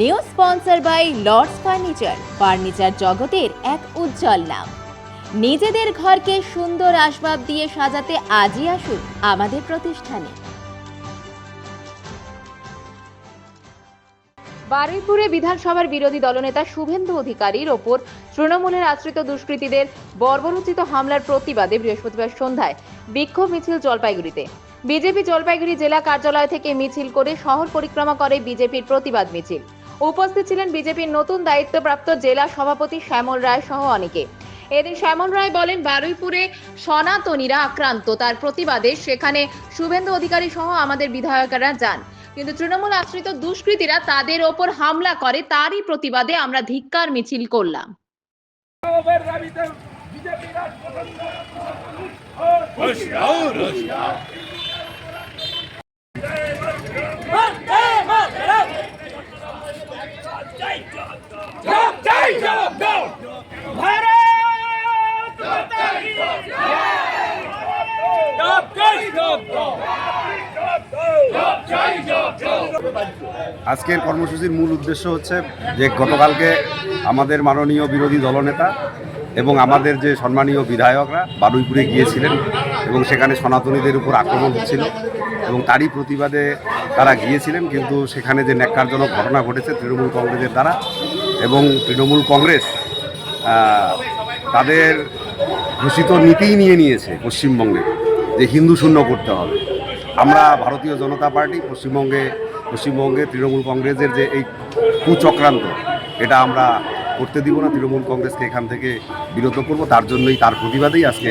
New sponsor by Lords furniture. Furniture জগতের এক উজ্জ্বল নাম। নিজেদের ঘরকে সুন্দর আসবাব দিয়ে সাজাতে আজই আসুন আমাদের প্রতিষ্ঠানে। বারুইপুরে বিধানসভার বিরোধী দলনেতা শুভেন্দু অধিকারীর ওপর তৃণমূলের আশ্রিত দুষ্কৃতীদের বর্বরোচিত হামলার প্রতিবাদে বৃহস্পতিবার সন্ধ্যায় বিক্ষোভ মিছিল জলপাইগুড়িতে। বিজেপি জলপাইগুড়ি জেলা কার্যালয় থেকে মিছিল করে শহর পরিক্রমা করে বিজেপির প্রতিবাদ মিছিল। উপস্থিত ছিলেন বিজেপির নতুন দায়িত্বপ্রাপ্ত জেলা সভাপতি শ্যামল রায় সহ অনেকে। এদিন শ্যামল রায় বলেন বারুইপুরে সনাতনীরা আক্রান্ত। তার প্রতিবাদে সেখানে শুভেন্দু অধিকারী সহ আমাদের বিধায়করা যান। কিন্তু তৃণমূল আশ্রিত দুষ্কৃতীরা তাদের ওপর হামলা করে তারই প্রতিবাদে আমরা ধিক্কার মিছিল করলাম। বিজেপি আজকের কর্মসূচির মূল উদ্দেশ্য হচ্ছে যে গতকালকে আমাদের মাননীয় বিরোধী দলনেতা এবং আমাদের যে সম্মানীয় বিধায়করা বারুইপুরে গিয়েছিলেন এবং সেখানে সনাতনীদের উপর আক্রমণ হচ্ছিল এবং তারই প্রতিবাদে তারা গিয়েছিলেন, কিন্তু সেখানে যে ন্যাক্কারজনক ঘটনা ঘটেছে তৃণমূল কংগ্রেসের দ্বারা এবং তৃণমূল কংগ্রেস তাদের ঘোষিত নীতিই নিয়ে নিয়েছে পশ্চিমবঙ্গে যে হিন্দু শূন্য করতে হবে। আমরা ভারতীয় জনতা পার্টি, পশ্চিমবঙ্গে পশ্চিমবঙ্গে তৃণমূল কংগ্রেসের যে এই কুচক্রান্ত, এটা আমরা করতে দিব না। তৃণমূল কংগ্রেসকে এখান থেকে বিরত করব। তার জন্যই তার প্রতিবাদেই আজকে